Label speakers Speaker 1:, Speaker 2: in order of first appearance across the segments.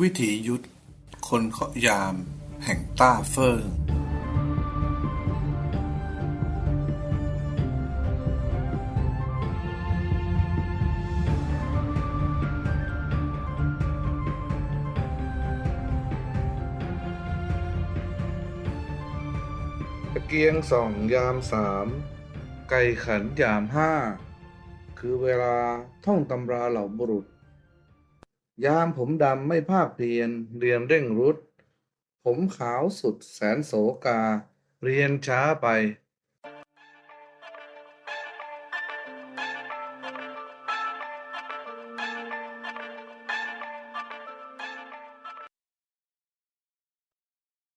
Speaker 1: วิถียุทธคนเคาะยาม แห่งต้าเฟิง
Speaker 2: ตะเกียงสองยามสามไก่ขันยามห้า คือเวลาท่องตำราเหล่าบุรุษ ยามผมดำไม่ภาคเพียรเรียนเร่งรุด ผมขาวสุดแสนโสกา เรียนช้าไป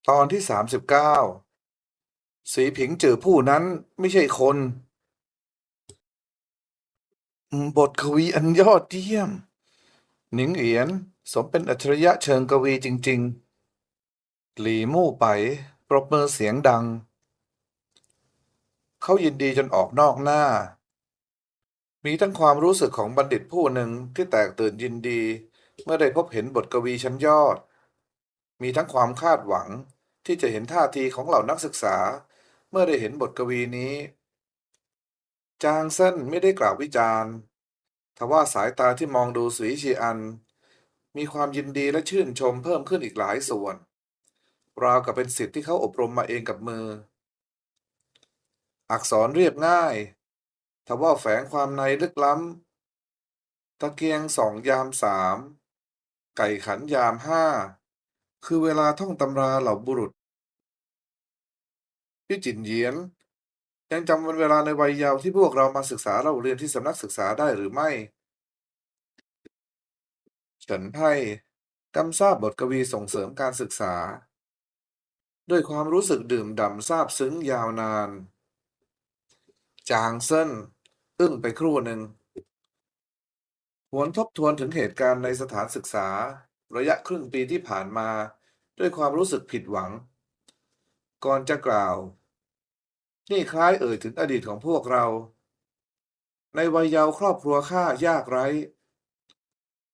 Speaker 2: ตอนที่สามสิบเก้าสีผิงจือผู้นั้นไม่ใช่คน บทกวีอันยอดเยี่ยม หนิงเอียน สมเป็นอัจฉริยะเชิงกวีจริง ๆ หลีมู่ไป ปรบมือเสียงดัง เขายินดีจนออกนอกหน้า มีทั้งความรู้สึกของบัณฑิตผู้หนึ่งที่แตกตื่นยินดี เมื่อได้พบเห็นบทกวีชั้นยอด มีทั้งความคาดหวังที่จะเห็นท่าทีของเหล่านักศึกษา เมื่อได้เห็นบทกวีนี้ จางเซินไม่ได้กล่าววิจารณ์ ทว่าสายตาที่มองดูสวีชีอัน มีความยินดีและชื่นชมเพิ่มขึ้นอีกหลายส่วน ราวกับเป็นสิทธิ์ที่เขาอบรมมาเองกับมือ อักษรเรียบง่ายทว่าแฝงความในลึกล้ำ ตะเกียงสองยามสามไก่ขันยามห้าคือเวลาท่องตำราเหล่าบุรุษพี่จินเยียน ยังจำวันเวลาในวัยเยาว์ที่พวกเรามาศึกษาเราเรียนที่สำนักศึกษาได้หรือไม่ เฉินไพ่กำทราบบทกวีส่งเสริมการศึกษา ด้วยความรู้สึกดื่มด่ำซาบซึ้งยาวนาน จางเซินอึ้งไปครู่หนึ่งหวนทบทวนถึงเหตุการณ์ในสถานศึกษา ระยะครึ่งปีที่ผ่านมา ด้วยความรู้สึกผิดหวัง ก่อนจะกล่าว นี่คล้ายเอ่ยถึงอดีตของพวกเรา ในวัยเยาว์ครอบครัวข้ายากไร้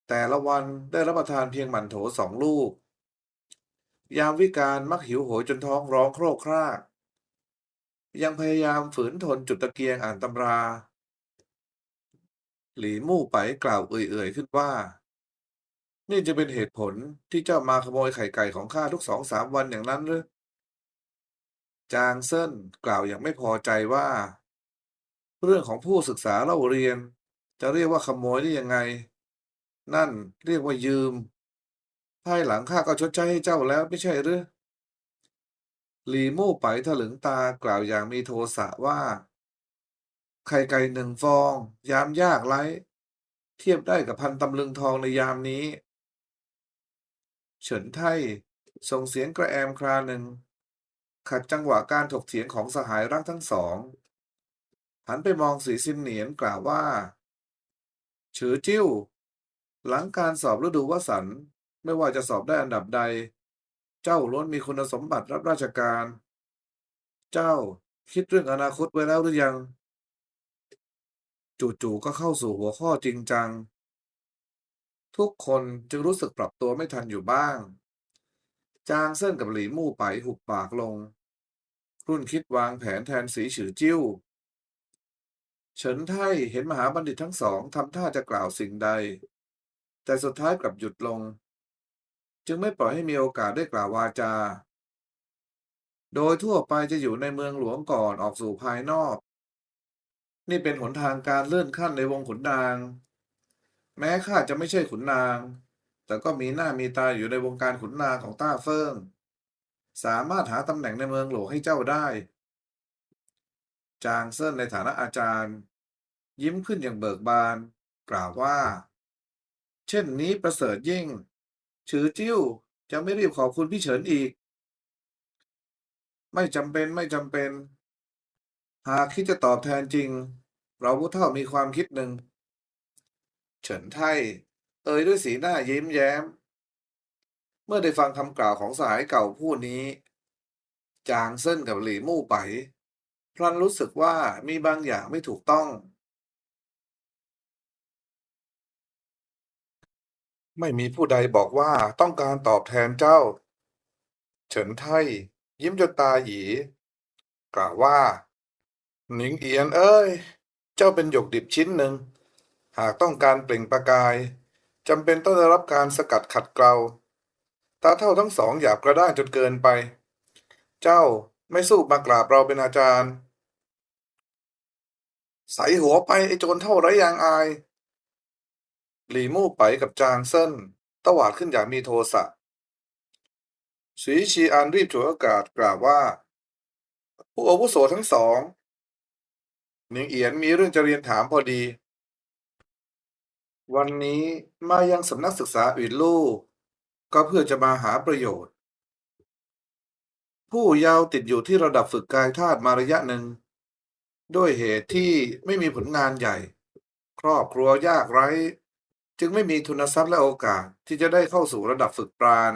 Speaker 2: แต่ละวันได้รับประทานเพียงหมันโถสองลูก ยามวิกาลมักหิวโหยจนท้องร้องโครกคราก ยังพยายามฝืนทนจุดตะเกียงอ่านตำรา หลีมู่ไปกล่าวเอื่อยๆขึ้นว่า นี่จะเป็นเหตุผลที่เจ้ามาขโมยไข่ไก่ของข้าทุกสองสามวันอย่างนั้นหรือ จางเซินกล่าวอย่างไม่พอใจว่า เรื่องของผู้ศึกษาเล่าเรียน จะเรียกว่าขโมยได้ยังไง นั่นเรียกว่ายืม ภายหลังข้าก็ชดใช้ให้เจ้าแล้วไม่ใช่หรือหลีมู่ไปถลึงตากล่าวอย่างมีโทสะว่า ไข่ไก่หนึ่งฟอง ยามยากไรเทียบได้กับพันตำลึงทองในยามนี้ เฉินไท่ส่งเสียงกระแอมคราหนึ่ง ขัดจังหวะการถกเถียงของสหายรักทั้งสอง หันไปมองสีซินเหนียนกล่าวว่าฉือจิ้ว หลังการสอบฤดูวสันไม่ว่าจะสอบได้อันดับใด เจ้าล้วนมีคุณสมบัติรับราชการ เจ้าคิดเรื่องอนาคตไว้แล้วหรือยัง จู่ๆก็เข้าสู่หัวข้อจริงจัง ทุกคนจึงรู้สึกปรับตัวไม่ทันอยู่บ้าง จางเส้นกับหลีมู่ไปหุบปากลง รุ่นคิดวางแผนแทนสีฉือจิ้ว เฉินไท่เห็นมหาบัณฑิตทั้งสองทำท่าจะกล่าวสิ่งใด แต่สุดท้ายกลับหยุดลง จึงไม่ปล่อยให้มีโอกาสได้กล่าววาจา โดยทั่วไปจะอยู่ในเมืองหลวงก่อนออกสู่ภายนอก นี่เป็นหนทางการเลื่อนขั้นในวงขุนนาง แม้ข้าจะไม่ใช่ขุนนาง แต่ก็มีหน้ามีตาอยู่ในวงการขุนนางของต้าเฟิง สามารถหาตำแหน่งในเมืองหลวงให้เจ้าได้ จางเซินในฐานะอาจารย์ ยิ้มขึ้นอย่างเบิกบาน กล่าวว่า เช่นนี้ประเสริฐยิ่งฉือจิ้วจะไม่รีบขอบคุณพี่เฉินอีก ไม่จำเป็นไม่จำเป็น หากคิดจะตอบแทนจริง เราผู้เฒ่ามีความคิดหนึ่ง เฉินไทเอ่ยด้วยสีหน้ายิ้มแย้ม เมื่อได้ฟังคำกล่าวของสหายเก่าผู้นี้ จางเซินกับหลี่มู่ไป พลันรู้สึกว่ามีบางอย่างไม่ถูกต้อง ไม่มีผู้ใดบอกว่าต้องการตอบแทนเจ้า เฉินไทยิ้มจนตาหยี กล่าวว่า หนิงเอียนเอ้ย เจ้าเป็นหยกดิบชิ้นหนึ่ง หากต้องการเปล่งประกายจำเป็นต้องได้รับการสกัดขัดเกลา ตาเท่าทั้งสองหยาบกระด้างจนเกินไป เจ้าไม่สู้มากราบเราเป็นอาจารย์ ใส่หัวไปไอ้โจรเท่าไรยางอาย หลีมู่ไปกับจางเซินตวาดขึ้นอย่างมีโทสะสีชีอันรีบฉวยโอกาสกล่าวว่า ผู้อาวุโสทั้งสองหนิงเอียนมีเรื่องจะเรียนถามพอดี วันนี้มายังสำนักศึกษาอื่นลู่ ก็เพื่อจะมาหาประโยชน์ ผู้เยาว์ติดอยู่ที่ระดับฝึกกายธาตุมาระยะหนึ่ง ด้วยเหตุที่ไม่มีผลงานใหญ่ ครอบครัวยากไร้ จึงไม่มีทุนทรัพย์และโอกาสที่จะได้เข้าสู่ระดับฝึกปราณ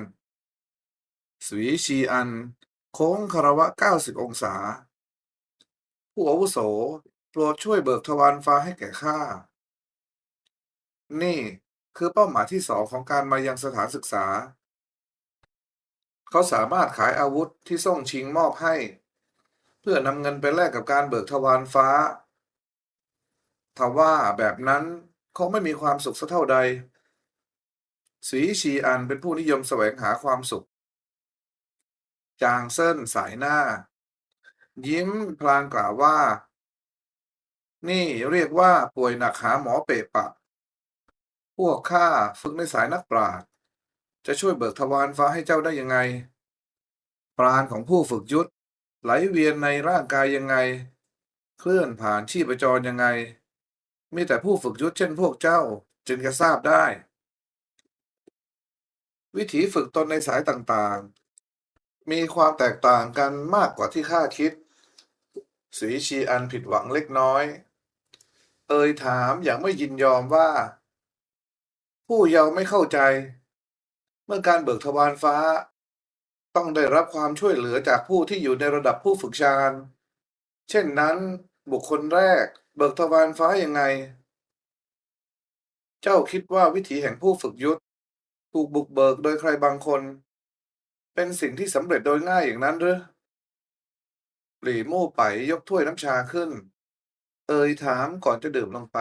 Speaker 2: สวีชีอัน โค้งคารวะ 90 องศา ผู้อาวุโสโปรดช่วยเบิกทวารฟ้าให้แก่ข้า นี่ คือเป้าหมายที่สองของการมายังสถานศึกษา เขาสามารถขายอาวุธที่ส่งชิงมอบให้ เพื่อนำเงินไปแลกกับการเบิกทวารฟ้าทว่าแบบนั้นคงไม่มีความสุขสักเท่าใด สีชีอันเป็นผู้นิยมแสวงหาความสุข จางเซินสายหน้า ยิ้มพลางกล่าวว่า นี่เรียกว่าป่วยหนักหาหมอเปะปะ พวกข้าฝึกในสายนักปราชญ์จะช่วยเบิกทวารฟ้าให้เจ้าได้ยังไง ปราณของผู้ฝึกยุทธไหลเวียนในร่างกายยังไง เคลื่อนผ่านชีพจรยังไง มีแต่ผู้ฝึกยุทธเช่นพวกเจ้าจึงจะทราบได้ วิถีฝึกตนในสายต่างๆ มีความแตกต่างกันมากกว่าที่ข้าคิดสีชีอันผิดหวังเล็กน้อย เอ่ยถามอย่างไม่ยินยอมว่า ผู้เยาว์ไม่เข้าใจ เมื่อการเบิกทวารฟ้า ต้องได้รับความช่วยเหลือจากผู้ที่อยู่ในระดับผู้ฝึกฌานเช่นนั้น บุคคลแรก เบิกทวารฟ้ายังไง เจ้าคิดว่าวิถีแห่งผู้ฝึกยุทธถูกบุกเบิกโดยใครบางคน เป็นสิ่งที่สำเร็จโดยง่ายอย่างนั้นหรือหลี่มู่ไปยกถ้วยน้ำชาขึ้น เอ่ยถามก่อนจะดื่มลงไป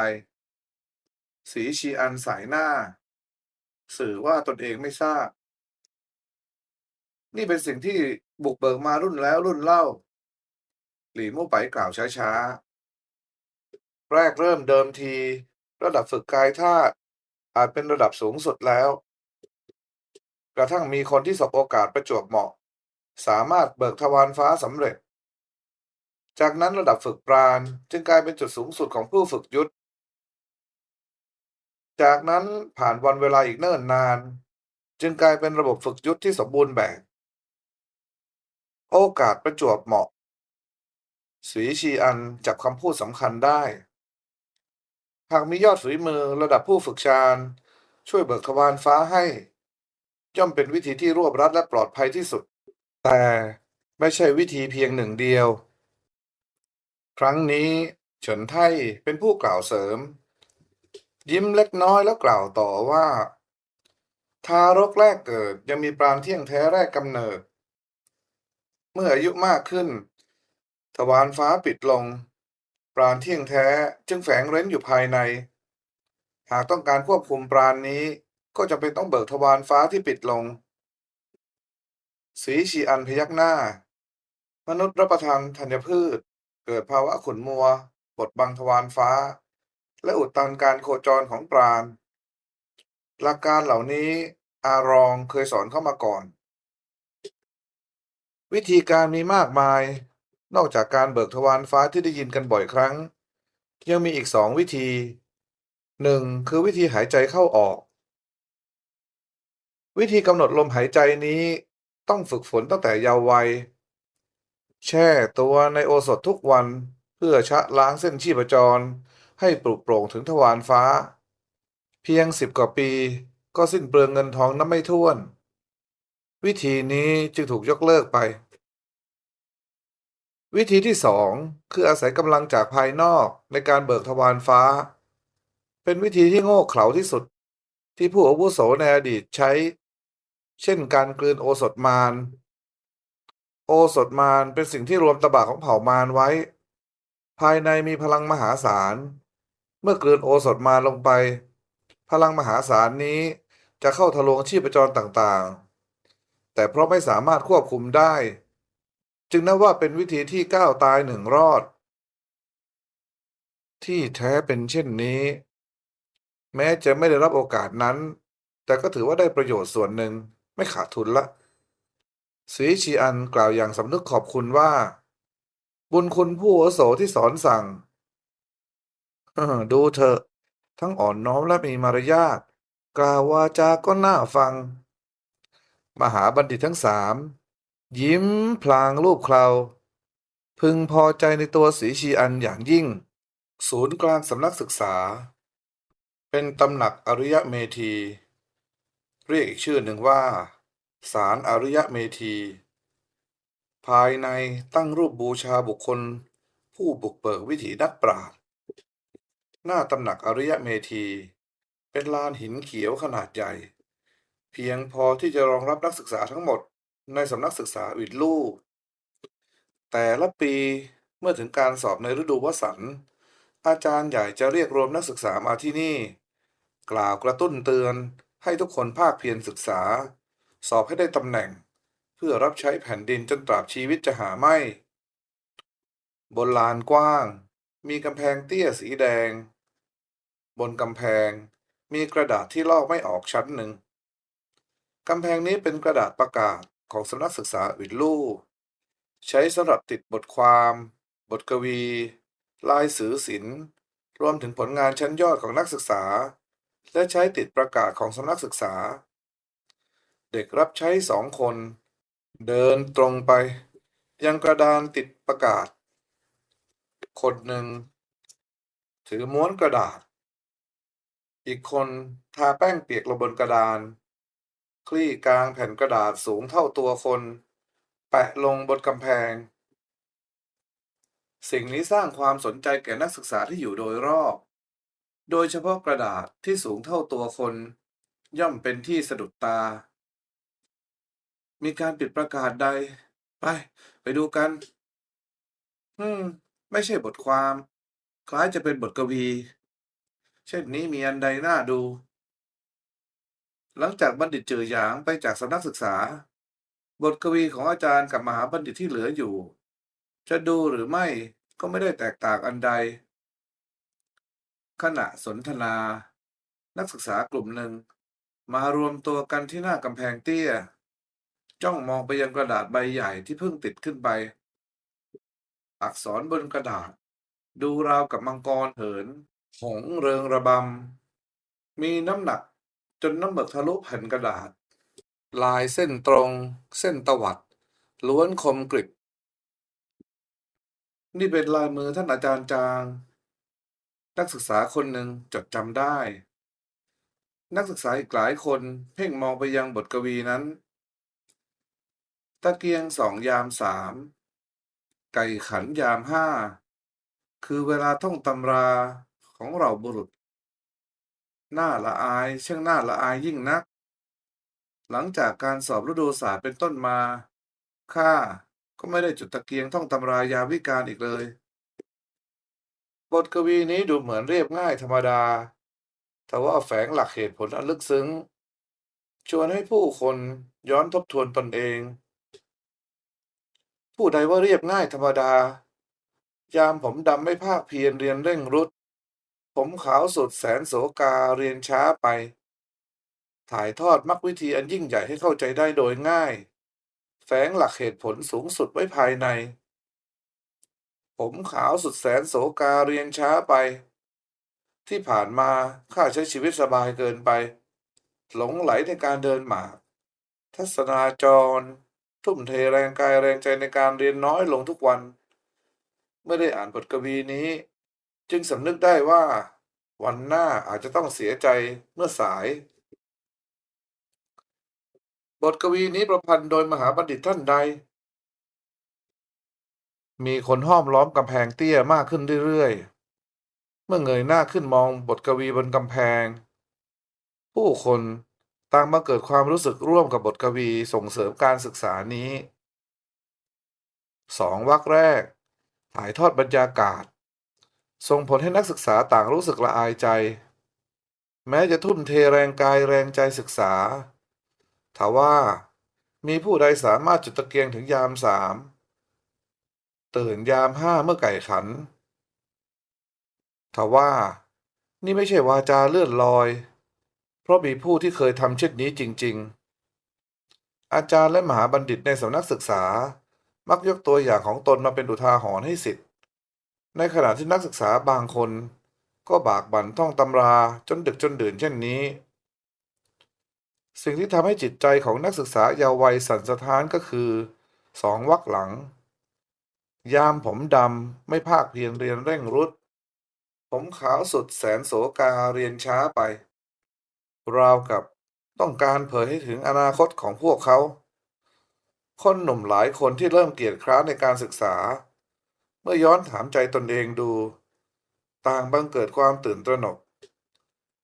Speaker 2: สีชีอันสายหน้า สื่อว่าตนเองไม่ทราบ นี่เป็นสิ่งที่บุกเบิกมารุ่นแล้วรุ่นเล่า หลี่มู่ไปกล่าวช้าๆ แรกเริ่มเดิมที ระดับฝึกกายธาตุอาจเป็นระดับสูงสุดแล้ว กระทั่งมีคนที่สบโอกาสประจวบเหมาะ สามารถเบิกทวารฟ้าสำเร็จ จากนั้นระดับฝึกปราณจึงกลายเป็นจุดสูงสุดของผู้ฝึกยุทธ จากนั้นผ่านวันเวลาอีกเนิ่นนาน จึงกลายเป็นระบบฝึกยุทธที่สมบูรณ์แบบ โอกาสประจวบเหมาะสีชีอันจับคำพูดสำคัญได้ หากมียอดฝีมือระดับผู้ฝึกฌานช่วยเบิกทวารฟ้าให้ ย่อมเป็นวิธีที่รวบรัดและปลอดภัยที่สุด แต่ไม่ใช่วิธีเพียงหนึ่งเดียว ครั้งนี้เฉินไทเป็นผู้กล่าวเสริม ยิ้มเล็กน้อยแล้วกล่าวต่อว่า ทารกแรกเกิดยังมีปราณเที่ยงแท้แรกกำเนิด เมื่ออายุมากขึ้น ทวารฟ้าปิดลง ปราณเที่ยงแท้จึงแฝงเร้นอยู่ภายใน หากต้องการควบคุมปราณนี้ก็จะเป็นต้องเบิกทวารฟ้าที่ปิดลง สีชีอันพยักหน้า มนุษย์รับประทานธัญพืช เกิดภาวะขุนมัวบดบังทวารฟ้า และอุดตันการโคจรของปราณหลักการเหล่านี้อารองเคยสอนเข้ามาก่อน วิธีการมีมากมาย นอกจากการเบิกทวารฟ้าที่ได้ยินกันบ่อยครั้ง ยังมีอีกสองวิธีหนึ่งคือวิธีหายใจเข้าออก วิธีกำหนดลมหายใจนี้ต้องฝึกฝนตั้งแต่เยาว์วัย แช่ตัวในโอสถทุกวันเพื่อชะล้างเส้นชีพจร ให้ปลุกโปร่งถึงทวารฟ้า เพียงสิบกว่าปีก็สิ้นเปลืองเงินทองนับไม่ถ้วน วิธีนี้จึงถูกยกเลิกไป วิธีที่สองคืออาศัยกำลังจากภายนอกในการเบิกทวารฟ้า เป็นวิธีที่โง่เขลาที่สุด ที่ผู้อาวุโสในอดีตใช้ เช่นการกลืนโอสถมารโอสถมารเป็นสิ่งที่รวมตบะของเผ่ามารไว้ ภายในมีพลังมหาศาล เมื่อกลืนโอสถมาลงไป พลังมหาศาลนี้จะเข้าทะลวงชีพจรต่างๆ แต่เพราะไม่สามารถควบคุมได้ จึงนับว่าเป็นวิธีที่ก้าวตายหนึ่งรอด ที่แท้เป็นเช่นนี้ แม้จะไม่ได้รับโอกาสนั้น แต่ก็ถือว่าได้ประโยชน์ส่วนหนึ่งไม่ขาดทุนละสีชีอันกล่าวอย่างสำนึกขอบคุณว่า บุญคุณผู้อโสที่สอนสั่ง เออดูเถอะ ทั้งอ่อนน้อมและมีมารยาทกล่าววาจาก็น่าฟัง มหาบัณฑิตทั้งสามยิ้มพลางรูปเคราพึงพอใจในตัวสีชีอันอย่างยิ่ง ศูนย์กลางสำนักศึกษา เป็นตำหนักอริยเมธี เรียกอีกชื่อหนึ่งว่าศาลอริยเมธี ภายในตั้งรูปบูชาบุคคล ผู้บุกเบิกวิถีนักปราชญ์ หน้าตำหนักอริยเมธี เป็นลานหินเขียวขนาดใหญ่ เพียงพอที่จะรองรับนักศึกษาทั้งหมดในสำนักศึกษาอิดลู่แต่ละปีเมื่อถึงการสอบในฤดูวสันต์อาจารย์ใหญ่จะเรียกรวมนักศึกษามาที่นี่ กล่าวกระตุ้นเตือนให้ทุกคนภาคเพียรศึกษา สอบให้ได้ตำแหน่ง เพื่อรับใช้แผ่นดินจนตราบชีวิตจะหาไม่ บนลานกว้าง มีกำแพงเตี้ยสีแดง บนกำแพง มีกระดาษที่ลอกไม่ออกชั้นหนึ่งกำแพงนี้เป็นกระดาษประกาศของสำนักศึกษาวิดลู่ใช้สำหรับติดบทความ บทกวี ลายสื่อศิลป์ รวมถึงผลงานชั้นยอดของนักศึกษา และใช้ติดประกาศของสำนักศึกษา เด็กรับใช้สองคน เดินตรงไป ยังกระดานติดประกาศ คนหนึ่งถือม้วนกระดาษ อีกคนทาแป้งเปียกลงบนกระดาน คลี่กลางแผ่นกระดาษสูงเท่าตัวคน แปะลงบนกำแพง สิ่งนี้สร้างความสนใจแก่นักศึกษาที่อยู่โดยรอบ โดยเฉพาะกระดาษที่สูงเท่าตัวคน ย่อมเป็นที่สะดุดตา มีการปิดประกาศใด ไป ไปดูกัน อืม ไม่ใช่บทความ คล้ายจะเป็นบทกวี เช่นนี้มีอันใดน่าดู หลังจากบัณฑิตเจอหยางไปจากสำนักศึกษา บทกวีของอาจารย์กับมหาบัณฑิตที่เหลืออยู่ จะดูหรือไม่ก็ไม่ได้แตกต่างอันใด ขณะสนทนา นักศึกษากลุ่มหนึ่ง มารวมตัวกันที่หน้ากำแพงเตี้ย จ้องมองไปยังกระดาษใบใหญ่ที่เพิ่งติดขึ้นไป อักษรบนกระดาษ ดูราวกับมังกรเหิน หงเริงระบำ มีน้ำหนักจนน้ำหมึกทะลุแผ่นกระดาษ ลายเส้นตรง เส้นตวัด ล้วนคมกริบ นี่เป็นลายมือท่านอาจารย์จาง นักศึกษาคนหนึ่งจดจำได้ นักศึกษาอีกหลายคนเพ่งมองไปยังบทกวีนั้น ตะเกียงสองยามสาม ไก่ขันยามห้า คือเวลาท่องตำราของเราบุรุษ หน่าละอายช่างน่าละอายยิ่งนัก หลังจากการสอบฤดูศาสตร์เป็นต้นมา ข้าก็ไม่ได้จุดตะเกียงท่องตำรายามวิการอีกเลย บทกวีนี้ดูเหมือนเรียบง่ายธรรมดา แต่ว่าแฝงหลักเหตุผลอันลึกซึ้ง ชวนให้ผู้คนย้อนทบทวนตนเอง ผู้ใดว่าเรียบง่ายธรรมดา ยามผมดำไม่ภาคเพียรเรียนเร่งรุด ผมขาวสุดแสนโสกาเรียนช้าไป ถ่ายทอดมรรควิธีอันยิ่งใหญ่ให้เข้าใจได้โดยง่าย แฝงหลักเหตุผลสูงสุดไว้ภายใน ผมขาวสุดแสนโสกาเรียนช้าไป ที่ผ่านมาข้าใช้ชีวิตสบายเกินไป หลงไหลในการเดินหมาก ทัศนาจร ทุ่มเทแรงกายแรงใจในการเรียนน้อยลงทุกวัน เมื่อได้อ่านบทกวีนี้ จึงสำนึกได้ว่า วันหน้าอาจจะต้องเสียใจเมื่อสาย บทกวีนี้ประพันธ์โดยมหาบัณฑิตท่านใด มีคนห้อมล้อมกำแพงเตี้ยมากขึ้นเรื่อยๆ เมื่อเงยหน้าขึ้นมองบทกวีบนกำแพง ผู้คน ต่างมาเกิดความรู้สึกร่วมกับบทกวีส่งเสริมการศึกษานี้สองวรรคแรก ถ่ายทอดบรรยากาศ ส่งผลให้นักศึกษาต่างรู้สึกละอายใจ แม้จะทุ่มเทแรงกายแรงใจศึกษาทว่ามีผู้ใดสามารถจุดตะเกียงถึงยามสามตื่นยามห้าเมื่อไก่ขันทว่านี่ไม่ใช่วาจาเลื่อนลอย ราะมีผู้ที่เคยทำเช่นนี้จริง ๆ อาจารย์และมหาบัณฑิตในสำนักศึกษา มักยกตัวอย่างของตนมาเป็นอุทาหรณ์ให้สิทธิ์ ในขณะที่นักศึกษาบางคน ก็บากบั่นท่องตำราจนดึกจนดื่นเช่นนี้ สิ่งที่ทำให้จิตใจของนักศึกษาเยาว์วัยสั่นสะท้านก็คือสองวรรคหลัง ยามผมดำไม่ภาคเพียรเรียนเร่งรุด ผมขาวสุดแสนโสกาเรียนช้าไป ราวกับต้องการเผยให้ถึงอนาคตของพวกเขา คนหนุ่มหลายคนที่เริ่มเกียจคร้านในการศึกษา เมื่อย้อนถามใจตนเองดู ต่างบังเกิดความตื่นตระหนก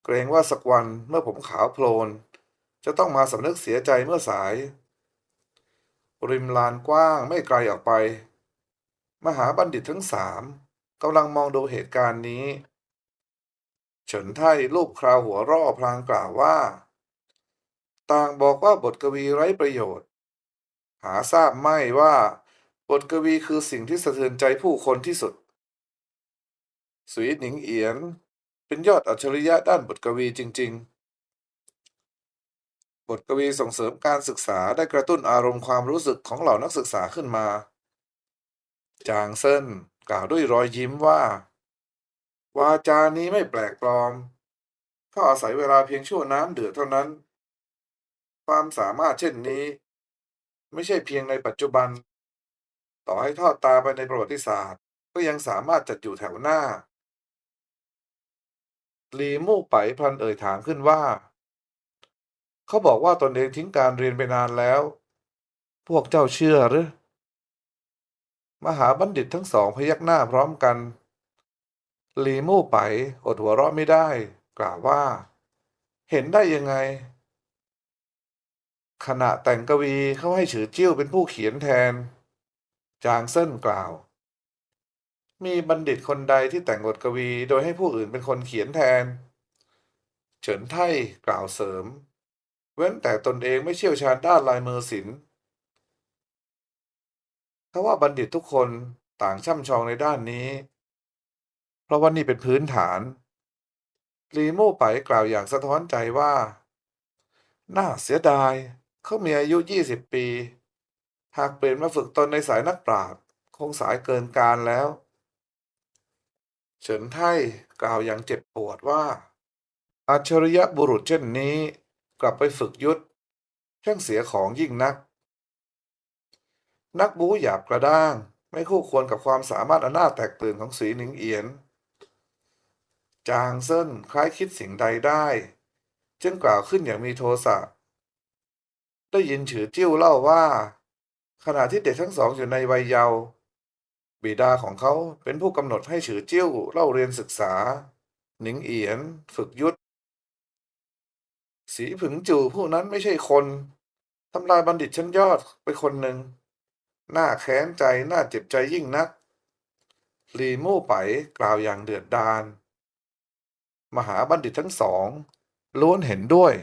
Speaker 2: เกรงว่าสักวันเมื่อผมขาวโพลน จะต้องมาสำนึกเสียใจเมื่อสาย ริมลานกว้างไม่ไกลออกไป มหาบัณฑิตทั้งสามกำลังมองดูเหตุการณ์นี้ เฉินไทรูปคราวหัวร่อพลางกล่าวว่า ต่างบอกว่าบทกวีไร้ประโยชน์ หาทราบไม่ว่า บทกวีคือสิ่งที่สะเทือนใจผู้คนที่สุด สุยหนิงเอียน เป็นยอดอัจฉริยะด้านบทกวีจริง ๆ บทกวีส่งเสริมการศึกษาได้กระตุ้นอารมณ์ความรู้สึกของเหล่านักศึกษาขึ้นมา จางเซินกล่าวด้วยรอยยิ้มว่า วาจานี้ไม่แปลกปลอมเขาอาศัยเวลาเพียงชั่วน้ำเดือดเท่านั้น ความสามารถเช่นนี้ ไม่ใช่เพียงในปัจจุบัน ต่อให้ทอดตาไปในประวัติศาสตร์ ก็ยังสามารถจัดอยู่แถวหน้าลีมู่ไปพลันเอ่ยถามขึ้นว่า เขาบอกว่าตนเองทิ้งการเรียนไปนานแล้ว พวกเจ้าเชื่อหรือ มหาบัณฑิตทั้งสองพยักหน้าพร้อมกัน ลีมู่ไปอดหัวเราะไม่ได้ กล่าวว่า เห็นได้ยังไง ขณะแต่งกวีเขาให้ฉือจิ้วเป็นผู้เขียนแทน จางเซินกล่าว มีบัณฑิตคนใดที่แต่งบทกวีโดยให้ผู้อื่นเป็นคนเขียนแทน เฉินไท่กล่าวเสริม เว้นแต่ตนเองไม่เชี่ยวชาญด้านลายมือศิลป์ทว่าบัณฑิตทุกคนต่างช่ำชองในด้านนี้ เพราะว่านี่เป็นพื้นฐานลีโม่ไปกล่าวอย่างสะท้อนใจว่า น่าเสียดาย เขามีอายุ 20 ปี หากเปลี่ยนมาฝึกตนในสายนักปราชญ์คงสายเกินการแล้ว เฉินไท่กล่าวอย่างเจ็บปวดว่า อัจฉริยะบุรุษเช่นนี้กลับไปฝึกยุทธช่างเสียของยิ่งนัก นักบูหยาบกระด้าง ไม่คู่ควรกับความสามารถอันน่าแตกตื่นของสีหนิงเอียน จางเซินคล้ายคิดสิ่งใดได้ จึงกล่าวขึ้นอย่างมีโทสะ ได้ยินฉือจิ้วเล่าว่า ขณะที่เด็กทั้งสองอยู่ในวัยเยาว์บิดาของเขาเป็นผู้กำหนดให้ฉือจิ้วเล่าเรียนศึกษา หนิงเอียน ฝึกยุทธสีผึงจู่ผู้นั้นไม่ใช่คนทำลายบัณฑิตชั้นยอดไปคนหนึ่ง หน่าแค้นใจ หน่าเจ็บใจยิ่งนัก ลีมู่ไปกล่าวอย่างเดือดดาล มหาบัณฑิตทั้งสองล้วนเห็นด้วย